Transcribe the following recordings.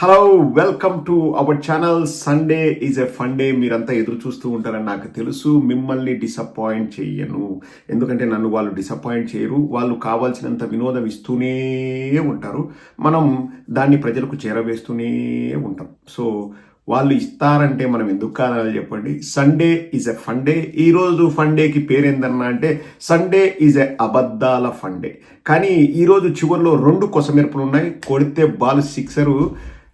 Hello welcome to our channel Sunday is a fun day మీరంతా ఎదురు చూస్తూ ఉంటారని నాకు తెలుసు. మిమ్మల్ని డిసప్పాయింట్ చెయ్యను. ఎందుకంటే నన్ను వాళ్ళు డిసప్పాయింట్ చేయరు. వాళ్ళు కావాల్సినంత వినోదం ఇస్తూనే ఉంటారు. మనం దాన్ని ప్రజలకు చేరవేస్తూనే ఉంటాం. సో వాళ్ళు ఇస్తారంటే మనం ఎందుకు కాదని చెప్పండి. Sunday is a fun day ఈరోజు ఫన్ డేకి పేరేందన్నా అంటే సండే ఈజ్ ఎ అబద్ధాల ఫన్ డే కానీ ఈరోజు చివరిలో రెండు కొసమెరుపులు ఉన్నాయి కొడితే బాల్ సిక్సరు.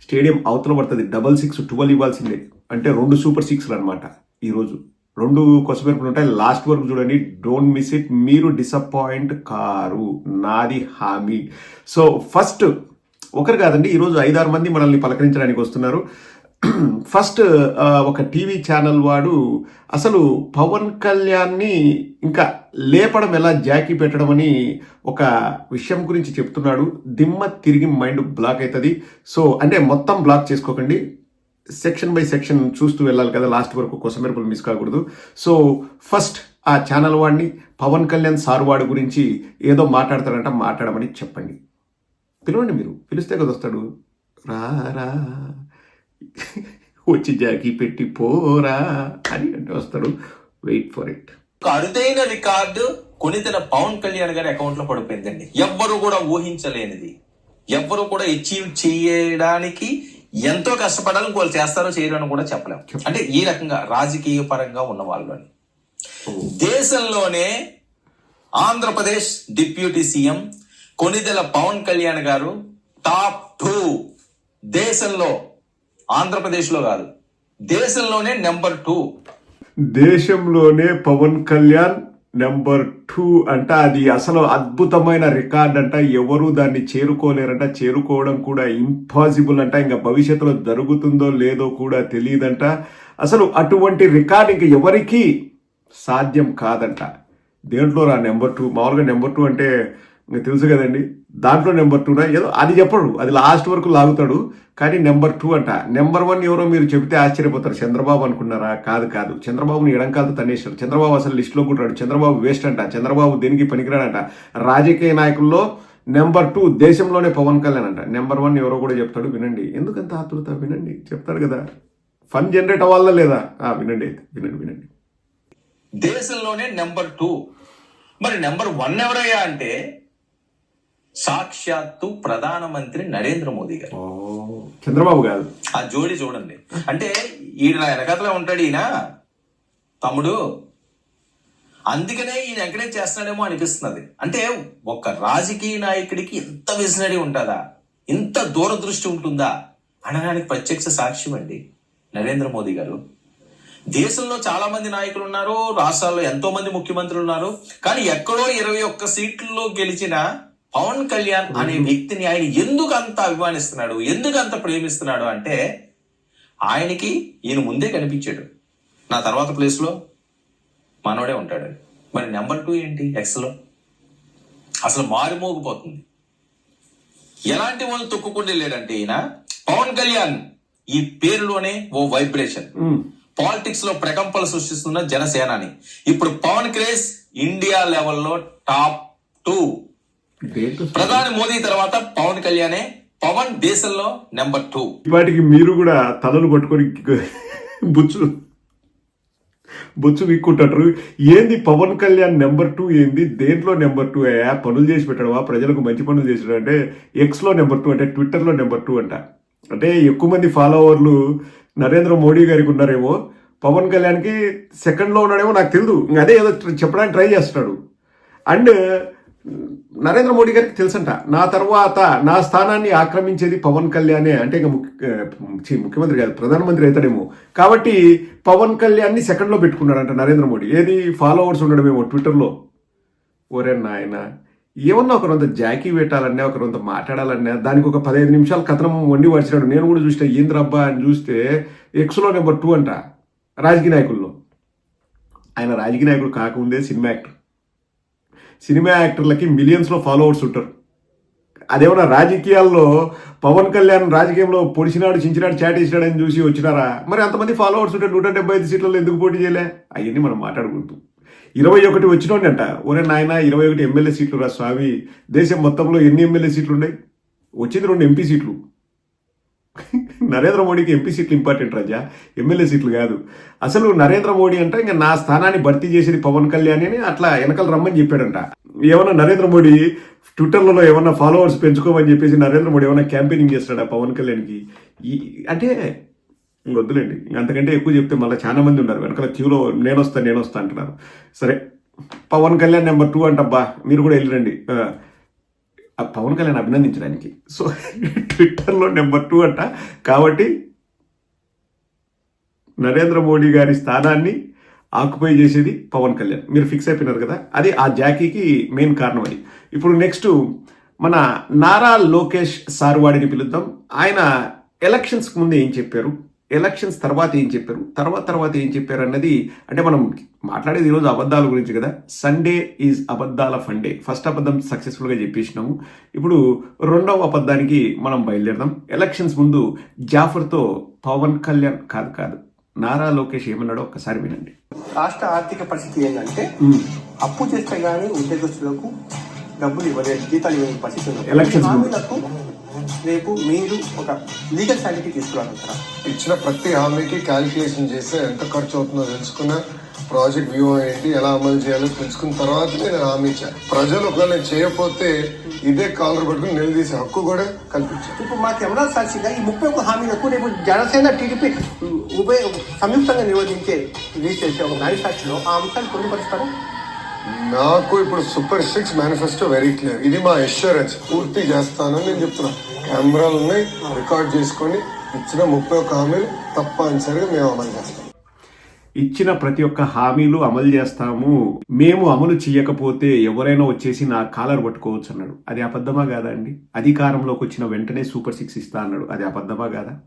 స్టేడియం అవతల పడుతుంది. డబల్ సిక్స్ ట్వెల్వ్ ఇవ్వాల్సిందే. అంటే రెండు సూపర్ సిక్స్లు అనమాట ఈరోజు రెండు కొసమెరుపులు ఉంటాయి. లాస్ట్ వరకు చూడండి. Don't miss it. మీరు డిసప్పాయింట్ కారు. నాది హామీ. సో ఫస్ట్ ఒకరు కాదండి ఈరోజు ఐదారు మంది మనల్ని పలకరించడానికి వస్తున్నారు. ఫస్ట్ ఒక టీవీ ఛానల్ వాడు అసలు పవన్ కళ్యాణ్ని ఇంకా లేపడం ఎలా జాకీ పెట్టడం అని ఒక విషయం గురించి చెప్తున్నాడు. దిమ్మ తిరిగి మైండ్ బ్లాక్ అవుతుంది సో అంటే మొత్తం బ్లాక్ చేసుకోకండి. సెక్షన్ బై సెక్షన్ చూస్తూ వెళ్ళాలి కదా లాస్ట్ వరకు కొసమెరుపులు మిస్ కాకూడదు. సో ఫస్ట్ ఆ ఛానల్ వాడిని పవన్ కళ్యాణ్ సార్ వాడి గురించి ఏదో మాట్లాడతారంట మాట్లాడమని చెప్పండి. పిలవండి మీరు పిలిస్తే కదా వస్తాడు. రారా వచ్చి జాకీ పెట్టి పోరా అని అంటే వస్తాడు. వెయిట్ ఫర్ ఇట్ అరుదైన రికార్డు కొనితెన పవన్ కళ్యాణ్ గారి అకౌంట్లో పడిపోయిందండి. ఎవ్వరు కూడా ఊహించలేనిది. ఎవ్వరు కూడా అచీవ్ చేయడానికి ఎంతో కష్టపడాలని వాళ్ళు చేస్తారో చేయరో అని కూడా చెప్పలేం. అంటే ఈ రకంగా రాజకీయ పరంగా ఉన్న వాళ్ళు అని దేశంలోనే ఆంధ్రప్రదేశ్ డిప్యూటీ సీఎం కొనిదెల పవన్ కళ్యాణ్ గారు టాప్ టూ దేశంలో ఆంధ్రప్రదేశ్లో కాదు. దేశంలోనే నెంబర్ టూ. దేశంలోనే పవన్ కళ్యాణ్ నెంబర్ టూ అంట. అది అసలు అద్భుతమైన రికార్డ్ అంట. ఎవరు దాన్ని చేరుకోలేరంట. చేరుకోవడం కూడా ఇంపాసిబుల్ అంట. ఇంకా భవిష్యత్తులో జరుగుతుందో లేదో కూడా తెలియదంట. అసలు అటువంటి రికార్డ్ ఇంక ఎవరికి సాధ్యం కాదంట. దేంట్లో రా నెంబర్ టూ? మామూలుగా నెంబర్ టూ అంటే ఇంకా తెలుసు కదండి. దాంట్లో నెంబర్ టూనా ఏదో అది చెప్పడు. అది లాస్ట్ వరకు లాగుతాడు. కానీ నెంబర్ టూ అంట. నెంబర్ వన్ ఎవరో మీరు చెబితే ఆశ్చర్యపోతారు. చంద్రబాబు అనుకున్నారా? కాదు కాదు. చంద్రబాబుని ఎడంకాలతో తనేశారు చంద్రబాబు అసలు లిస్టులో కూడా చంద్రబాబు వేస్ట్ అంట. చంద్రబాబు దేనికి పనికిరాడంట? రాజకీయ నాయకుల్లో నెంబర్ టూ దేశంలోనే పవన్ కళ్యాణ్ అంట. నెంబర్ వన్ ఎవరో కూడా చెప్తాడు. వినండి. ఎందుకంత ఆతృత వినండి. చెప్తాడు కదా. ఫన్ జనరేట్ అవ్వాలా లేదా? వినండి అయితే. వినండి వినండి. దేశంలోనే నెంబర్ టూ. మరి నెంబర్ వన్ ఎవరయ్యా అంటే సాక్షాత్తు ప్రధానమంత్రి నరేంద్ర మోదీ గారు. చంద్రబాబు కాదు ఆ జోడి చూడండి. అంటే ఈయన వెనకతలో ఉంటాడు ఈయన. తమ్ముడు అందుకనే ఈయన ఎంకరేజ్ చేస్తున్నాడేమో అనిపిస్తున్నది. అంటే ఒక రాజకీయ నాయకుడికి ఇంత విజనరీ ఉంటుందా? ఇంత దూరదృష్టి ఉంటుందా? అనడానికి ప్రత్యక్ష సాక్ష్యం అండి నరేంద్ర మోదీ గారు. దేశంలో చాలా మంది నాయకులు ఉన్నారు రాష్ట్రాల్లో ఎంతో మంది ముఖ్యమంత్రులు ఉన్నారు. కానీ ఎక్కడో ఇరవై ఒక్క సీట్లలో గెలిచిన పవన్ కళ్యాణ్ అనే వ్యక్తిని ఆయన ఎందుకు అంత అభిమానిస్తున్నాడు? ఎందుకు అంత ప్రేమిస్తున్నాడు అంటే ఆయనకి ఈయన ముందే కనిపించాడు. నా తర్వాత ప్లేస్లో మనోడే ఉంటాడు. మరి నెంబర్ టూ ఏంటి ఎక్స్లో అసలు మారుమోగిపోతుంది ఎలాంటి వాళ్ళు తొక్కుకుండి లేడంటే ఈయన? పవన్ కళ్యాణ్ ఈ పేరులోనే ఓ వైబ్రేషన్. పాలిటిక్స్లో ప్రకంపలు సృష్టిస్తున్న జనసేనాని. ఇప్పుడు పవన్ క్రేజ్ ఇండియా లెవెల్లో టాప్ టూ. ప్రధాని మోదీ తర్వాత పవన్ కళ్యాణే పవన్ దేశంలో నెంబర్ టూ. వాటికి మీరు కూడా తలలు పట్టుకొని బుచ్చు బొచ్చు విక్కుంటారు. ఏంది పవన్ కళ్యాణ్ నెంబర్ టూ ఏంది? దేంట్లో నెంబర్ టూ? అయ్యా పనులు చేసి పెట్టడమా? ప్రజలకు మంచి పనులు చేసాడు అంటే ఎక్స్లో నెంబర్ టూ అంటే ట్విట్టర్లో నెంబర్ టూ అంట. అంటే ఎక్కువ మంది ఫాలోవర్లు నరేంద్ర మోడీ గారికి ఉన్నారేమో. పవన్ కళ్యాణ్కి సెకండ్లో ఉన్నాడేమో నాకు తెలియదు అదే ఏదో చెప్పడానికి ట్రై చేస్తున్నాడు. అండ్ నరేంద్ర మోడీ గారికి తెలుసంట నా తర్వాత నా స్థానాన్ని ఆక్రమించేది పవన్ కళ్యాణే అంటే ఇంకా ముఖ్య ముఖ్యమంత్రి కాదు ప్రధానమంత్రి అవుతాడేమో. కాబట్టి పవన్ కళ్యాణ్ని సెకండ్లో పెట్టుకున్నాడంట నరేంద్ర మోడీ. ఏది ఫాలోవర్స్ ఉండడమేమో ట్విట్టర్లో? ఓరే నాయన ఏమన్నా ఒకరంత జాకీ పెట్టాలన్నా ఒకరంత మాట్లాడాలన్నా దానికి ఒక పదహైదు నిమిషాలు కథనం వండి వచ్చినాడు నేను కూడా చూస్తే ఏంద్రబ్బా అని చూస్తే ఎక్స్లో నెంబర్ టూ అంట రాజకీయ నాయకుల్లో. ఆయన రాజకీయ నాయకుడు కాకముందే సినిమా యాక్టర్. సినిమా యాక్టర్లకి మిలియన్స్లో ఫాలోవర్స్ ఉంటారు. అదేమన్నా రాజకీయాల్లో పవన్ కళ్యాణ్ రాజకీయంలో పొడిచినాడు చించినాడు చాట్ అని చూసి వచ్చినారా? మరి అంతమంది ఫాలోవర్స్ ఉంటే నూట డెబ్బై ఐదు సీట్లలో ఎందుకు పోటీ చేయలే? అవన్నీ మనం మాట్లాడుకుంటూ. ఇరవై ఒకటి వచ్చినోండి అంట ఒరే నాయన ఇరవై ఒకటి ఎమ్మెల్యే సీట్లు రా స్వామి దేశం మొత్తంలో ఎన్ని ఎమ్మెల్యే సీట్లు ఉన్నాయి వచ్చింది రెండు ఎంపీ సీట్లు. నరేంద్ర మోడీకి ఎంపీ సీట్లు ఇంపార్టెంట్ రాజా. ఎమ్మెల్యే సీట్లు కాదు. అసలు నరేంద్ర మోడీ అంటే ఇంకా నా స్థానాన్ని భర్తీ చేసేది పవన్ కళ్యాణ్ అని అట్లా వెనకాల రమ్మని చెప్పాడంట. ఏమన్నా నరేంద్ర మోడీ ట్విట్టర్లలో ఏమన్నా ఫాలోవర్స్ పెంచుకోమని చెప్పేసి నరేంద్ర మోడీ ఏమన్నా క్యాంపెయినింగ్ చేస్తాడా పవన్ కళ్యాణ్కి? ఈ అంటే వద్దులేండి. అంతకంటే ఎక్కువ చెప్తే మళ్ళీ చాలా మంది ఉన్నారు. వెనకాల క్యూలో నేను వస్తాను నేను వస్తా అంటున్నారు. సరే పవన్ కళ్యాణ్ నెంబర్ టూ అంటబ్బా మీరు కూడా వెళ్ళిరండి ఆ, పవన్ కళ్యాణ్ అభినందించడానికి. సో ట్విట్టర్లో నెంబర్ టూ అంట. కాబట్టి నరేంద్ర మోడీ గారి స్థానాన్ని ఆక్యుపై చేసేది పవన్ కళ్యాణ్. మీరు ఫిక్స్ అయిపోయినారు కదా? అది ఆ జాకీకి మెయిన్ కారణం అది. ఇప్పుడు నెక్స్ట్ మన నారా లోకేష్ సార్వాడిని పిలుద్దాం. ఆయన ఎలక్షన్స్కి ముందు ఏం చెప్పారు? ఎలక్షన్స్ తర్వాత ఏం చెప్పారు? తర్వాత తర్వాత ఏం చెప్పారు అన్నది అంటే మనం మాట్లాడేది ఈరోజు అబద్ధాల గురించి కదా. సండే ఈజ్ అబద్ధాల ఫండే ఫస్ట్ అబద్ధం సక్సెస్ఫుల్గా చెప్పేసినాము. ఇప్పుడు రెండవ అబద్ధానికి మనం బయలుదేరదాం. ఎలక్షన్స్ ముందు జాఫర్తో పవన్ కళ్యాణ్ కాదు కాదు నారా లోకేష్ ఏమన్నాడో ఒక్కసారి వినండి. రాష్ట్ర ఆర్థిక పరిస్థితి ఏంటంటే అప్పు చేస్తే గానీ ఉద్యోగస్తులకు డబ్బులు ఇవ్వలేదు జీతాలు ఇవ్వని పరిస్థితి ఉంది. రేపు మీరు ఒక లీగల్ శాంటిటీ తీసుకురాగలుగుతారా? ఇచ్చిన ప్రతి హామీకి క్యాలిక్యులేషన్ చేస్తే ఎంత ఖర్చు అవుతుందో తెలుసుకున్న ప్రాజెక్ట్ వ్యూ ఏంటి ఎలా అమలు చేయాలో తెలుసుకున్న తర్వాత నేను హామీ ఇచ్చాను ప్రజలు ఒకవేళ నేను చేయకపోతే ఇదే కాలర్ పట్టుకుని నిలదీసే హక్కు కూడా కల్పించాను ఇప్పుడు మా కెమెరా సాక్షిగా ఈ ముప్పై ఒక్క హామీలకు రేపు జనసేన టీడీపీ ఉభయ సంయుక్తంగా నిర్వహించే రిలీజ్ చేసే ఒక మ్యానుఫాక్చర్లో ఆ అంశాన్ని పొందుపరుస్తారు? నాకు ఇప్పుడు super six manifesto very clear ఇది మా ఎష్యూరెన్స్ పూర్తి చేస్తానని నేను చెప్తున్నా. కెమెరాలు ఉన్నాయి రికార్డ్ చేసుకొని ఇచ్చిన ముప్పై ఒక్క హామీలు తప్పనిసరిగా మేము అమలు చేస్తాం. ఇచ్చిన ప్రతి ఒక్క హామీలు అమలు చేస్తాము. మేము అమలు చేయకపోతే ఎవరైనా వచ్చేసి నా కాలర్ పట్టుకోవచ్చు అన్నాడు. అది అబద్ధమా కాదా అండి? అధికారంలోకి వచ్చిన వెంటనే సూపర్ సిక్స్ ఇస్తా అన్నాడు. అది అబద్ధమా కాదా?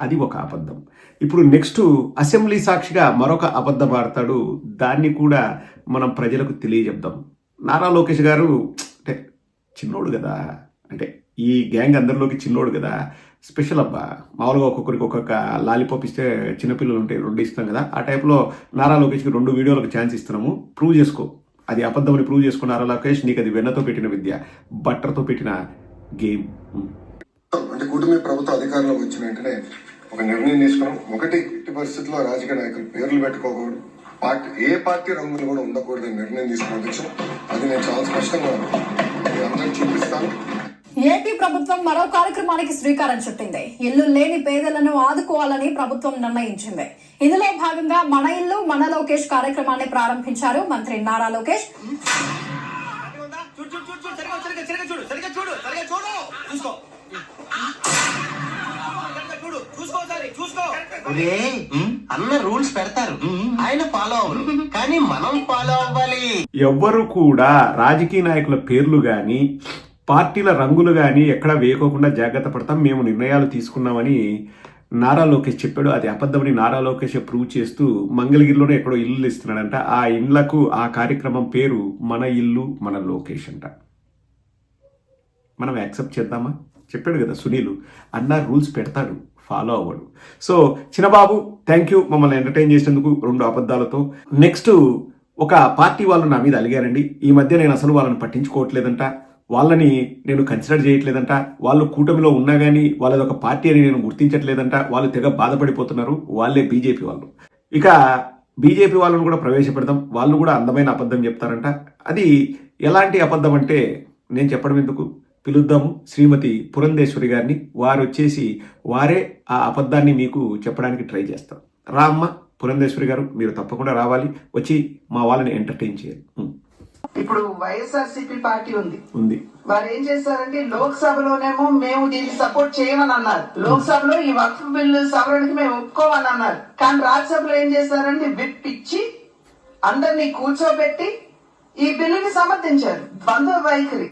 అది ఒక అబద్ధం. ఇప్పుడు నెక్స్ట్ అసెంబ్లీ సాక్షిగా మరొక అబద్ధం ఆడతాడు. దాన్ని కూడా మనం ప్రజలకు తెలియజెప్దాం. నారా లోకేష్ గారు అంటే చిన్నోడు కదా అంటే ఈ గ్యాంగ్ అందరిలోకి చిన్నోడు కదా స్పెషల్ అబ్బా. మామూలుగా ఒక్కొక్కరికి ఒక్కొక్క లాలీపాప్ ఇస్తే చిన్నపిల్లలు ఉంటాయి రెండు ఇస్తాం కదా. ఆ టైప్లో నారా లోకేష్కి రెండు వీడియోలకు ఛాన్స్ ఇస్తున్నాము. ప్రూవ్ చేసుకో. అది అబద్ధమని ప్రూవ్ చేసుకో నారా లోకేష్. నీకు అది వెన్నతో పెట్టిన విద్య బట్టర్తో పెట్టిన గేమ్. అంటే కూటమి ప్రభుత్వ అధికారంలోకి వచ్చిన వెంటనే ఒక నిర్ణయం తీసుకున్నాం. ఒకటి ఎట్టి పరిస్థితుల్లో రాజకీయ నాయకులు పేర్లు పెట్టుకోకూడదు. పార్టీ ఏ పార్టీ రంగులు కూడా ఉండకూడదు అని నిర్ణయం అధ్యక్షుడు అది నేను చాలా స్పష్టంగా అందరికి చూపిస్తాను. ఏపీ ప్రభుత్వం మరో కార్యక్రమానికి శ్రీకారం చుట్టింది. ఇల్లు లేని పేదలను ఆదుకోవాలని ప్రభుత్వం నిర్ణయించింది. ఇందులో భాగంగా మన ఇల్లు మన లోకేష్ కార్యక్రమాన్ని ప్రారంభించారు మంత్రి నారా లోకేష్. చూడు చూడు చూడు చూడు చూడు సరిగా చూడు సరిగా చూడు. ఒరే అన్న రూల్స్ పెడతారు. ఆయన ఫాలో అవ్వరు. కానీ మనం ఫాలో అవ్వాలి. ఎవ్వరు కూడా రాజకీయ నాయకుల పేర్లు కానీ పార్టీల రంగులు కానీ ఎక్కడా వేయకోకుండా జాగ్రత్త పడతాం. మేము నిర్ణయాలు తీసుకున్నామని నారా లోకేష్ చెప్పాడు. అది అబద్ధమని నారా లోకేష్ ప్రూవ్ చేస్తూ మంగళగిరిలోనే ఎక్కడో ఇల్లు ఇస్తున్నాడంట. ఆ ఇండ్లకు ఆ కార్యక్రమం పేరు మన ఇల్లు మన లోకేష్ అంట. మనం యాక్సెప్ట్ చేద్దామా? చెప్పాడు కదా సునీల్. అన్న రూల్స్ పెడతాడు. ఫాలో అవ్వడు. సో చిన్నబాబు థ్యాంక్ యూ మమ్మల్ని ఎంటర్టైన్ చేసినందుకు రెండు అబద్ధాలతో. నెక్స్ట్ ఒక పార్టీ వాళ్ళు నా మీద అలిగారండి. ఈ మధ్య నేను అసలు వాళ్ళని పట్టించుకోవట్లేదంట. వాళ్ళని నేను కన్సిడర్ చేయట్లేదంట. వాళ్ళు కూటమిలో ఉన్నా కానీ వాళ్ళది ఒక పార్టీ అని నేను గుర్తించట్లేదంట. వాళ్ళు తెగ బాధపడిపోతున్నారు. వాళ్ళే బీజేపీ వాళ్ళు. ఇక బీజేపీ వాళ్ళను కూడా ప్రవేశపెడదాం. వాళ్ళు కూడా అందమైన అబద్ధం చెప్తారంట. అది ఎలాంటి అబద్ధం అంటే నేను చెప్పడం ఎందుకు? పిలుద్దాము. శ్రీమతి పురంధేశ్వరి గారిని వారు వచ్చేసి వారే ఆ అబద్ధాన్ని మీకు చెప్పడానికి ట్రై చేస్తారు రామ్మ పురంధేశ్వరి గారు మీరు తప్పకుండా రావాలి. వచ్చి మా వాళ్ళని ఎంటర్టైన్ చేయాలి. ఇప్పుడు వైఎస్ఆర్సీపీ పార్టీ ఉంది. ఉంది. వారు ఏం చేశారంటే లోక్సభలోనేమో మేము దీన్ని సపోర్ట్ చేయమని అన్నారు. లోక్సభలో ఈ వక్ఫ్ బిల్లు సవరణకి మేము ఒప్పుకోమని అన్నారు. కానీ రాజ్యసభలో ఏం చేశారంటే విప్ ఇచ్చి అందరినీ కూర్చోబెట్టి ఈ బిల్లుని సమర్థించారు. బంధు వైఖరి.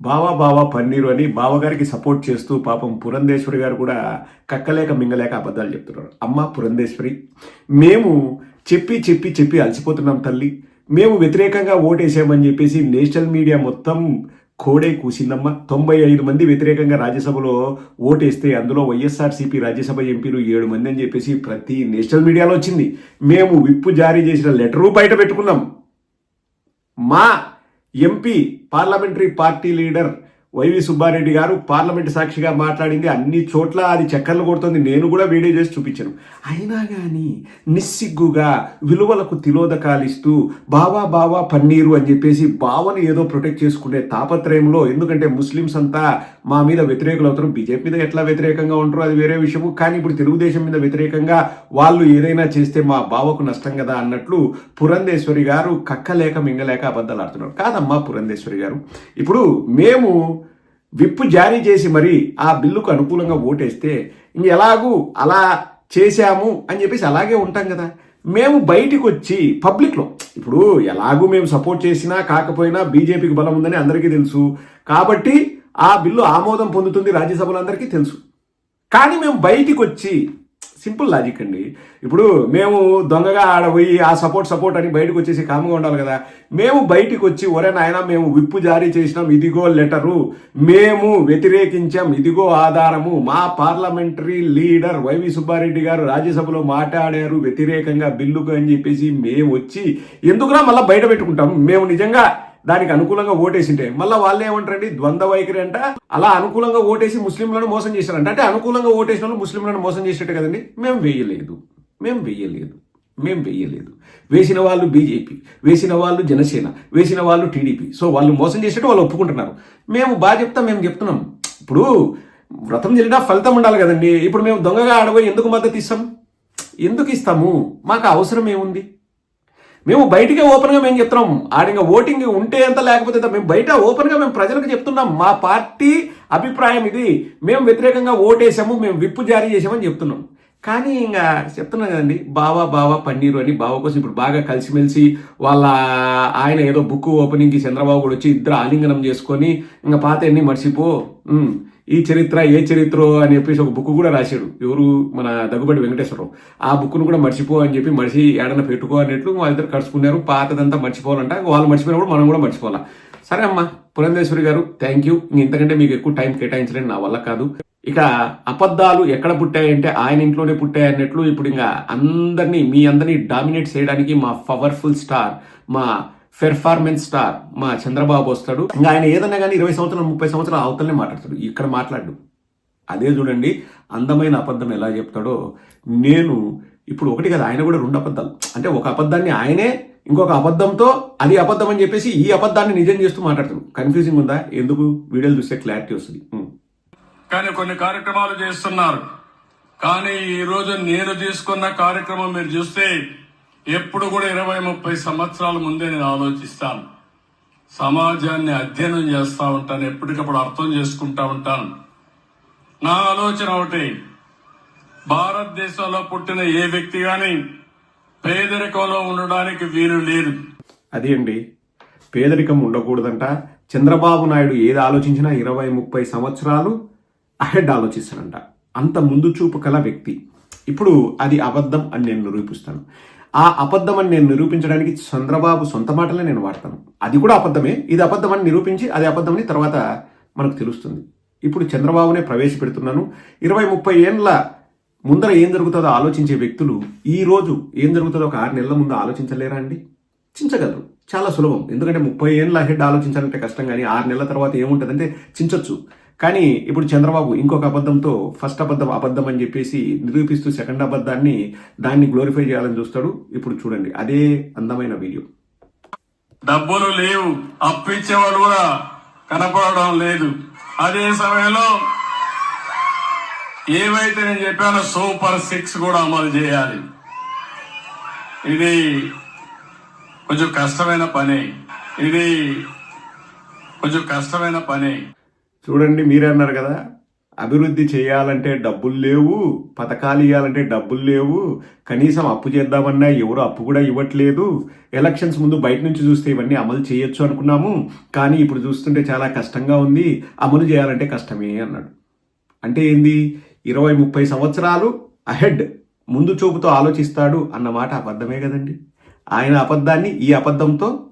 బావా బావా పన్నీరు అని బావగారికి సపోర్ట్ చేస్తూ పాపం పురంధేశ్వరి గారు కూడా కక్కలేక మింగలేక అబద్ధాలు చెప్తున్నారు. అమ్మ పురంధేశ్వరి మేము చెప్పి చెప్పి చెప్పి అలసిపోతున్నాం తల్లి. మేము వ్యతిరేకంగా ఓటేసామని చెప్పేసి నేషనల్ మీడియా మొత్తం కోడే కూసిందమ్మ. తొంభై ఐదు మంది వ్యతిరేకంగా రాజ్యసభలో ఓటేస్తే అందులో వైఎస్ఆర్సీపీ రాజ్యసభ ఎంపీలు ఏడు మంది అని చెప్పేసి ప్రతి నేషనల్ మీడియాలో వచ్చింది. మేము విప్పు జారీ చేసిన లెటరు బయట పెట్టుకున్నాం. మా MP parliamentary party leader YV Subba Reddy గారు పార్లమెంట్ సాక్షిగా మాట్లాడింది అన్ని చోట్ల అది చక్కర్లు కొడుతుంది. నేను కూడా వీడియో చేసి చూపించాను. అయినా కానీ నిస్సిగ్గుగా విలువలకు తిలోదకాలు ఇస్తూ బావా బావా పన్నీరు అని చెప్పేసి బావని ఏదో ప్రొటెక్ట్ చేసుకునే తాపత్రయంలో ఎందుకంటే ముస్లిమ్స్ అంతా మా మీద వ్యతిరేకులు అవుతారు. బీజేపీ మీద ఎట్లా వ్యతిరేకంగా ఉంటారో అది వేరే విషయము. కానీ ఇప్పుడు తెలుగుదేశం మీద వ్యతిరేకంగా వాళ్ళు ఏదైనా చేస్తే మా బావకు నష్టం కదా అన్నట్లు పురంధేశ్వరి గారు కక్కలేక మింగలేక అబద్ధాలు ఆడుతున్నారు. కాదమ్మా పురంధేశ్వరి గారు. ఇప్పుడు మేము విప్పు జారీ చేసి మరి ఆ బిల్లుకు అనుకూలంగా ఓటేస్తే ఎలాగూ అలా చేశాము అని చెప్పేసి అలాగే ఉంటాం కదా. మేము బయటికి వచ్చి పబ్లిక్లో ఇప్పుడు ఎలాగూ మేము సపోర్ట్ చేసినా కాకపోయినా బీజేపీకి బలం ఉందని అందరికీ తెలుసు. కాబట్టి ఆ బిల్లు ఆమోదం పొందుతుంది రాజ్యసభలో అందరికీ తెలుసు. కానీ మేము బయటికి వచ్చి సింపుల్ లాజిక్ అండి. ఇప్పుడు మేము దొంగగా ఆడబోయి ఆ సపోర్ట్ సపోర్ట్ అని బయటకు వచ్చేసి కామ్గా ఉండాలి కదా. మేము బయటికి వచ్చి ఒరే నాయన మేము విప్పు జారీ చేసినాం ఇదిగో లెటరు. మేము వ్యతిరేకించాం ఇదిగో ఆధారము. మా పార్లమెంటరీ లీడర్ వైవి సుబ్బారెడ్డి గారు రాజ్యసభలో మాట్లాడారు వ్యతిరేకంగా బిల్లుకు అని చెప్పేసి మేము వచ్చి ఎందుకురా మళ్ళీ బయట పెట్టుకుంటాం? మేము నిజంగా దానికి అనుకూలంగా ఓటేసింటే మళ్ళీ వాళ్ళు ఏమంటారండి? ద్వంద్వ వైఖరి అంట. అలా అనుకూలంగా ఓటేసి ముస్లింలను మోసం చేశారంట. అంటే అనుకూలంగా ఓటేసిన వాళ్ళు ముస్లింలను మోసం చేసేట్టు కదండి? మేము వేయలేదు. మేము వేయలేదు. మేము వేయలేదు. వేసిన వాళ్ళు బీజేపీ వేసిన వాళ్ళు జనసేన వేసిన వాళ్ళు టీడీపీ. సో వాళ్ళు మోసం చేసేట్టు వాళ్ళు ఒప్పుకుంటున్నారు. మేము బాగా చెప్తాం మేము చెప్తున్నాం. ఇప్పుడు వ్రతం జరిగినా ఫలితం ఉండాలి కదండి. ఇప్పుడు మేము దొంగగా ఆడబోయి ఎందుకు మద్దతు ఇస్తాం? ఎందుకు ఇస్తాము? మాకు అవసరం ఏముంది? మేము బయటికే ఓపెన్గా మేము చెప్తున్నాం. ఆడిగా ఓటింగ్ ఉంటే ఎంత లేకపోతే ఎంత. మేము బయట ఓపెన్గా మేము ప్రజలకు చెప్తున్నాం. మా పార్టీ అభిప్రాయం ఇది. మేము వ్యతిరేకంగా ఓటేసాము. మేము విప్పు జారీ చేసామని చెప్తున్నాం. కానీ ఇంకా చెప్తున్నాం కదండి. బావా బావా పన్నీరు అని బావ కోసం ఇప్పుడు బాగా కలిసిమెలిసి వాళ్ళ ఆయన ఏదో బుక్ ఓపెనింగ్కి చంద్రబాబు కూడా వచ్చి ఇద్దరు ఆలింగనం చేసుకొని ఇంకా పాత ఎన్ని మర్చిపో. ఈ చరిత్ర ఏ చరిత్ర అని చెప్పేసి ఒక బుక్ కూడా రాశాడు. ఎవరు? మన దగ్గుబడి వెంకటేశ్వరరావు. ఆ బుక్ను కూడా మర్చిపో అని చెప్పి మర్చి ఏడన పెట్టుకో అన్నట్లు వాళ్ళిద్దరు కలుసుకున్నారు. పాతదంతా మర్చిపోవాలంట. వాళ్ళు మర్చిపోయినప్పుడు మనం కూడా మర్చిపోవాలా. సరే అమ్మా పురంధేశ్వరి గారు థ్యాంక్ యూ ఇంతకంటే మీకు ఎక్కువ టైం కేటాయించలేని. నా వల్ల కాదు. ఇక అబద్ధాలు ఎక్కడ పుట్టాయంటే ఆయన ఇంట్లోనే పుట్టాయి అన్నట్లు ఇప్పుడు ఇంకా అందరినీ మీ అందరినీ డామినేట్ చేయడానికి మా పవర్ఫుల్ స్టార్ మా పెర్ఫార్మెన్స్ స్టార్ మా చంద్రబాబు వస్తాడు. ఇంకా ఆయన ఏదన్నా కానీ ఇరవై సంవత్సరాలు ముప్పై సంవత్సరాలు అవతలనే మాట్లాడతాడు. ఇక్కడ మాట్లాడు. అదే చూడండి అందమైన అబద్ధం ఎలా చెప్తాడో. నేను ఇప్పుడు ఒకటి కదా ఆయన కూడా రెండు అబద్ధాలు. అంటే ఒక అబద్ధాన్ని ఆయనే ఇంకొక అబద్ధంతో అది అబద్ధం అని చెప్పేసి ఈ అబద్ధాన్ని నిజం చేస్తూ మాట్లాడతాడు. కన్ఫ్యూజింగ్ ఉందా? ఎందుకు? వీడియోలు చూస్తే క్లారిటీ వస్తుంది. కానీ కొన్ని కార్యక్రమాలు చేస్తున్నారు. కానీ ఈ రోజు నేను తీసుకున్న కార్యక్రమం మీరు చూస్తే ఎప్పుడు కూడా ఇరవై ముప్పై సంవత్సరాల ముందే నేను ఆలోచిస్తాను. సమాజాన్ని అధ్యయనం చేస్తూ ఉంటాను ఎప్పటికప్పుడు అర్థం చేసుకుంటా ఉంటాను. నా ఆలోచన ఒకటి భారతదేశంలో పుట్టిన ఏ వ్యక్తి కానీ పేదరికంలో ఉండడానికి వీలు లేదు. అది అండి పేదరికం ఉండకూడదంట. చంద్రబాబు నాయుడు ఏది ఆలోచించినా ఇరవై ముప్పై సంవత్సరాలు అహెడ్ ఆలోచిస్తాడంట. అంత ముందు చూపు కల వ్యక్తి. ఇప్పుడు అది అబద్ధం అని నేను నిరూపిస్తాను. ఆ అబద్ధం అని నేను నిరూపించడానికి చంద్రబాబు సొంత మాటలే నేను వాడతాను. అది కూడా అబద్ధమే. ఇది అబద్ధం అని నిరూపించి అది అబద్ధమని తర్వాత మనకు తెలుస్తుంది. ఇప్పుడు చంద్రబాబునే ప్రవేశపెడుతున్నాను. ఇరవై ముప్పై ఏండ్ల ముందర ఏం జరుగుతుందో ఆలోచించే వ్యక్తులు ఈరోజు ఏం జరుగుతుందో ఒక ఆరు నెలల ముందు ఆలోచించలేరా అండి? చించగలరు. చాలా సులభం. ఎందుకంటే ముప్పై ఏళ్ళ హెడ్ ఆలోచించాలంటే కష్టం కానీ ఆరు నెలల తర్వాత ఏముంటుందంటే చించొచ్చు. కానీ ఇప్పుడు చంద్రబాబు ఇంకొక అబద్ధంతో ఫస్ట్ అబద్ధం అబద్ధం అని చెప్పేసి నిరూపిస్తూ సెకండ్ అబద్ధాన్ని దాన్ని గ్లోరిఫై చేయాలని చూస్తాడు. ఇప్పుడు చూడండి అదే అందమైన వీడియో డబ్బులు లేవు అప్పించేవాడు కూడా కనపడడం లేదు. అదే సమయంలో ఏవైతే నేను చెప్పానో సూపర్ సిక్స్ కూడా అమలు చేయాలి. ఇది కొంచెం కష్టమైన పని. ఇది కొంచెం కష్టమైన పని. చూడండి మీరే అన్నారు కదా అభివృద్ధి చేయాలంటే డబ్బులు లేవు పథకాలు ఇవ్వాలంటే డబ్బులు లేవు కనీసం అప్పు చేద్దామన్నా ఎవరు అప్పు కూడా ఇవ్వట్లేదు. ఎలక్షన్స్ ముందు బయట నుంచి చూస్తే ఇవన్నీ అమలు చేయొచ్చు అనుకున్నాము కానీ ఇప్పుడు చూస్తుంటే చాలా కష్టంగా ఉంది అమలు చేయాలంటే కష్టమే అన్నాడు. అంటే ఏంది? ఇరవై ముప్పై సంవత్సరాలు అహెడ్ ముందు చూపుతో ఆలోచిస్తాడు అన్నమాట అబద్ధమే కదండి. ఆయన అబద్ధాన్ని ఈ అబద్ధంతో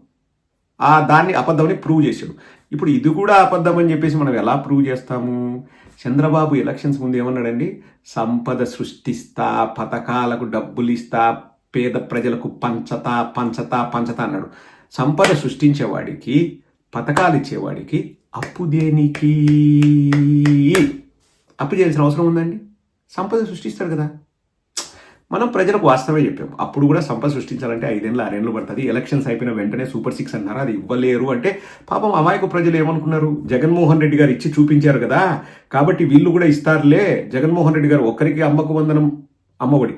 ఆ దాన్ని అబద్ధమని ప్రూవ్ చేశాడు. ఇప్పుడు ఇది కూడా అబద్ధమని అని చెప్పేసి మనం ఎలా ప్రూవ్ చేస్తాము? చంద్రబాబు ఎలక్షన్స్ ముందు ఏమన్నాడండి? సంపద సృష్టిస్తా పథకాలకు డబ్బులు ఇస్తా పేద ప్రజలకు పంచతా పంచతా పంచతా అన్నాడు. సంపద సృష్టించేవాడికి పథకాలు ఇచ్చేవాడికి అప్పు దేనికి? అప్పు చేయాల్సిన అవసరం ఉందండి. సంపద సృష్టిస్తారు కదా. మనం ప్రజలకు వాస్తవమే చెప్పాం. అప్పుడు కూడా సంపద సృష్టించాలంటే ఐదేళ్ళు ఆరేళ్ళు పడుతుంది. ఎలక్షన్స్ అయిపోయిన వెంటనే సూపర్ సిక్స్ అన్నారు? అది ఇవ్వలేరు అంటే పాపం అమాయక ప్రజలు ఏమనుకున్నారు? జగన్మోహన్ రెడ్డి గారు ఇచ్చి చూపించారు కదా. కాబట్టి వీళ్ళు కూడా ఇస్తారులే. జగన్మోహన్ రెడ్డి గారు ఒక్కరికి అమ్మకు వందనం అమ్మఒడి.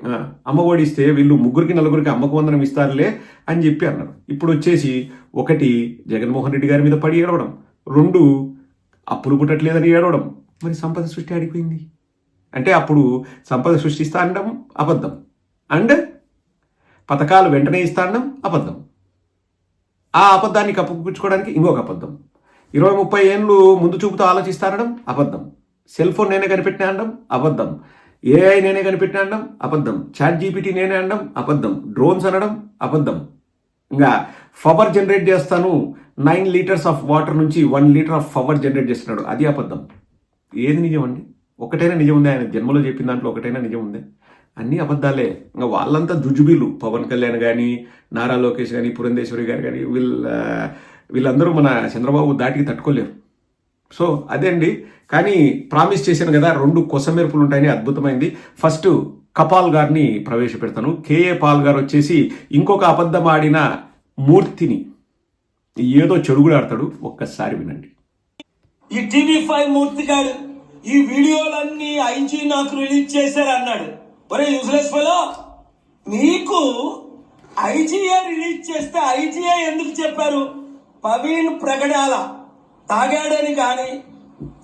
అమ్మఒడి ఇస్తే వీళ్ళు ముగ్గురికి నలుగురికి అమ్మకు వందనం ఇస్తారులే అని చెప్పి అన్నారు. ఇప్పుడు వచ్చేసి ఒకటి జగన్మోహన్ రెడ్డి గారి మీద పడి ఏడవడం. రెండు అప్పులు పుట్టట్లేదని ఏడవడం. మరి సంపద సృష్టి ఆడిపోయింది. అంటే అప్పుడు సంపద సృష్టిస్తా అనడం అబద్ధం. అండ్ పథకాలు వెంటనే ఇస్తా అనడం అబద్ధం. ఆ అబద్ధాన్ని కప్పుపుచ్చుకోవడానికి ఇంకొక అబద్ధం. ఇరవై ముప్పై ఏళ్ళు ముందు చూపుతో ఆలోచిస్తా అనడం అబద్ధం. సెల్ ఫోన్ నేనే కనిపెట్టినా అనడం అబద్ధం. ఏఐ నేనే కనిపెట్టినా అనడం అబద్ధం. చాట్ జీపీటీ నేనే అనడం అబద్ధం. డ్రోన్స్ అనడం అబద్ధం. ఇంకా పవర్ జనరేట్ చేస్తాను. నైన్ లీటర్స్ ఆఫ్ వాటర్ నుంచి one litre of power generate చేస్తున్నాడు. అది అబద్ధం. ఏది నిజం అండి? ఒకటైనా నిజం ఉంది ఆయన జన్మలో చెప్పిన దాంట్లో ఒకటైనా నిజం ఉంది? అన్నీ అబద్ధాలే. ఇంకా వాళ్ళంతా జుజుబీలు పవన్ కళ్యాణ్ కానీ నారా లోకేష్ కానీ పురంధేశ్వరి గారు కానీ వీళ్ళ వీళ్ళందరూ మన చంద్రబాబు దాటికి తట్టుకోలేరు. సో అదే అండి. కానీ ప్రామిస్ చేశాను కదా రెండు కొసమెరుపులు ఉంటాయని అద్భుతమైంది. ఫస్ట్ కపాల్ గారిని ప్రవేశపెడతాను. కేఏ పాల్ గారు వచ్చేసి ఇంకొక అబద్ధం ఆడిన మూర్తిని. ఏదో చెడుగుడు ఆడతాడు ఒక్కసారి వినండి. ఈ టీవీ ఫైవ్ మూర్తి గారు ఈ వీడియోలన్నీ ఐజీ నాకు రిలీజ్ చేశారు అన్నాడు ఒరే యూజ్లెస్ ఫెలో నీకు ఐజీఏ రిలీజ్ చేస్తే ఐజీఏ ఎందుకు చెప్పారు? పవీన్ ప్రగడాల తాగాడని కానీ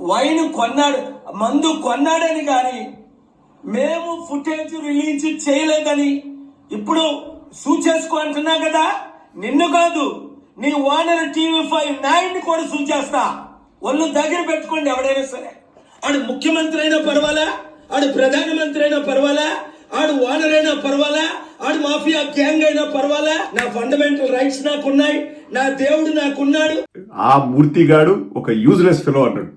వైన్ కొన్నాడు మందు కొన్నాడని కానీ మేము ఫుటేజ్ రిలీజ్ చేయలేదని ఇప్పుడు సూచేసుకో అంటున్నా కదా? నిన్ను కాదు నీ ఓనర్ టీవీ ఫైవ్ నైన్ కూడా సూచేస్తా ఒళ్ళు దగ్గర పెట్టుకోండి ఎవడైనా సరే. అండ్ ముఖ్యమంత్రి అయినా పర్వాలా. ఆడు ప్రధానమంత్రి అయినా పర్వాలా? ఆడు ఓనర్ అయినా పర్వాలా? ఆడు మాఫియా గ్యాంగ్ అయినా పర్వాలా? నా ఫండమెంటల్ రైట్స్ నాకున్నాయి. నా దేవుడు నాకున్నాడు. ఆ మూర్తిగాడు ఒక యూజ్లెస్ ఫెలో అన్నాడు.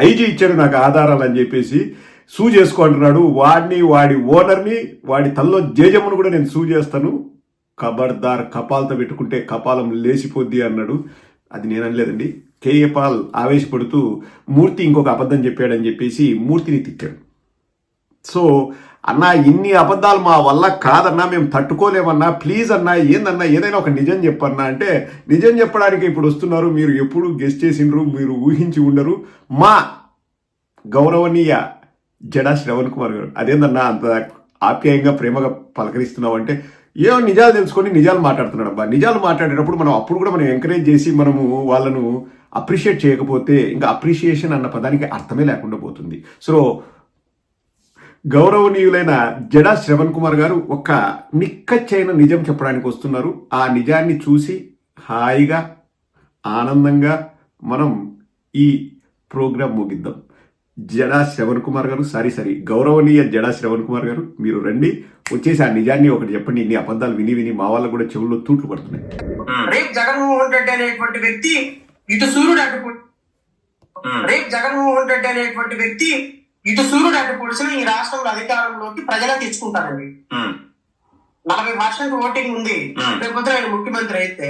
ఐజీ ఇచ్చాడు నాకు ఆధారాలు అని చెప్పేసి సూ చేసుకో అంటున్నాడు వాడిని వాడి ఓనర్ని వాడి తల్లో జేజమ్మను కూడా నేను సూ చేస్తాను. కబర్దార్ కపాలతో పెట్టుకుంటే కపాలం లేచిపోద్ది అన్నాడు. అది నేను అనలేదండి. కేఏ పాల్ ఆవేశపడుతూ మూర్తి ఇంకొక అబద్ధం చెప్పాడని చెప్పేసి మూర్తిని తిట్టాడు. సో అన్నా ఇన్ని అబద్ధాలు మా వల్ల కాదన్నా మేము తట్టుకోలేమన్నా ప్లీజ్ అన్నా ఏందన్నా ఏదైనా ఒక నిజం చెప్పన్నా అంటే నిజం చెప్పడానికి ఇప్పుడు వస్తున్నారు మీరు ఎప్పుడు గెస్ట్ చేసిండ్రు మీరు ఊహించి ఉండరు. మా గౌరవనీయ జడా శ్రవణ్ కుమార్ గారు అదేందన్నా అంత ఆప్యాయంగా ప్రేమగా పలకరిస్తున్నావు అంటే ఏమో నిజాలు తెలుసుకొని నిజాలు మాట్లాడుతున్నాడు అబ్బా. నిజాలు మాట్లాడేటప్పుడు మనం అప్పుడు కూడా మనం ఎంకరేజ్ చేసి మనము వాళ్ళను అప్రిషియేట్ చేయకపోతే ఇంకా అప్రిషియేషన్ అన్న పదానికి అర్థమే లేకుండా పోతుంది. సో గౌరవనీయులైన జడా శ్రవణ్ కుమార్ గారు ఒక నిక్కచ్చైన నిజం చెప్పడానికి వస్తున్నారు. ఆ నిజాన్ని చూసి హాయిగా ఆనందంగా మనం ఈ ప్రోగ్రాం ముగిద్దాం. జడా శ్రవణ్ కుమార్ గారు సారీ సారీ గౌరవనీయ జడా శ్రవణ్ కుమార్ గారు మీరు రండి. వచ్చేసి ఆ నిజాన్ని ఒకటి చెప్పండి. ఇన్ని అబద్ధాలు విని విని మా వాళ్ళకు కూడా చెవుల్లో తూట్లు పడుతున్నాయి. రేపు జగన్మోహన్ రెడ్డి అనేటువంటి వ్యక్తి ఇటు సూర్యుడు అటు రేపు జగన్మోహన్ రెడ్డి అనేటువంటి వ్యక్తి ఇటు సూర్యుడు అటు పొడిచిన ఈ రాష్ట్రంలో అధికారంలోకి ప్రజలే తెచ్చుకుంటారండి. నలభై పర్సెంట్ ఓటింగ్ ఉంది. రేపు పొద్దున ఆయన ముఖ్యమంత్రి అయితే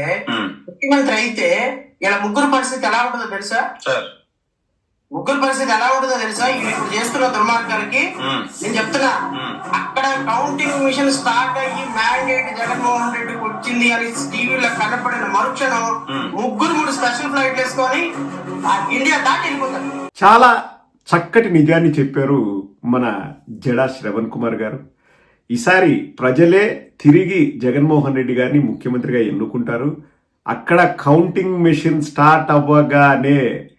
ముఖ్యమంత్రి అయితే ఇలా ముగ్గురు పరిస్థితి ఎలా ఉంటుందో తెలుసా? సార్. ముగ్గురు పరిస్థితి ఎలా ఉంటుందో తెలుసా? ఇప్పుడు చేస్తున్న దుర్మార్గానికి నేను చెప్తున్నా. అక్కడ కౌంటింగ్ మిషన్ స్టార్ట్ అయ్యి మ్యాండేట్ జగన్మోహన్ రెడ్డికి వచ్చింది అని టీవీలో కనపడిన మరుక్షణం ముగ్గురు మూడు స్పెషల్ ఫ్లైట్ వేసుకొని ఆ ఇండియా దాటి వెళ్ళిపోతారు. చాలా చక్కటి నిజాన్ని చెప్పారు మన జడా శ్రవణ్ కుమార్ గారు. ఈసారి ప్రజలే తిరిగి జగన్మోహన్ రెడ్డి గారిని ముఖ్యమంత్రిగా ఎన్నుకుంటారు. అక్కడ కౌంటింగ్ మెషిన్ స్టార్ట్ అవ్వగానే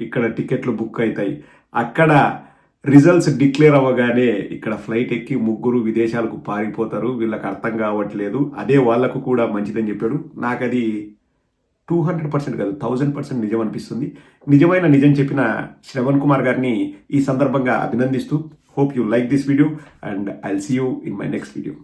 ఇక్కడ టికెట్లు బుక్ అవుతాయి అక్కడ రిజల్ట్స్ డిక్లేర్ అవ్వగానే ఇక్కడ ఫ్లైట్ ఎక్కి ముగ్గురు విదేశాలకు పారిపోతారు. వీళ్ళకి అర్థం కావట్లేదు. అదే వాళ్ళకు కూడా మంచిదని చెప్పాడు. నాకు అది టూ హండ్రెడ్ పర్సెంట్ కాదు థౌజండ్ పర్సెంట్ నిజం అనిపిస్తుంది. నిజమైన నిజం చెప్పిన శ్రవణ్ కుమార్ గారిని ఈ సందర్భంగా అభినందిస్తూ hope you like this video and I'll see you in my next video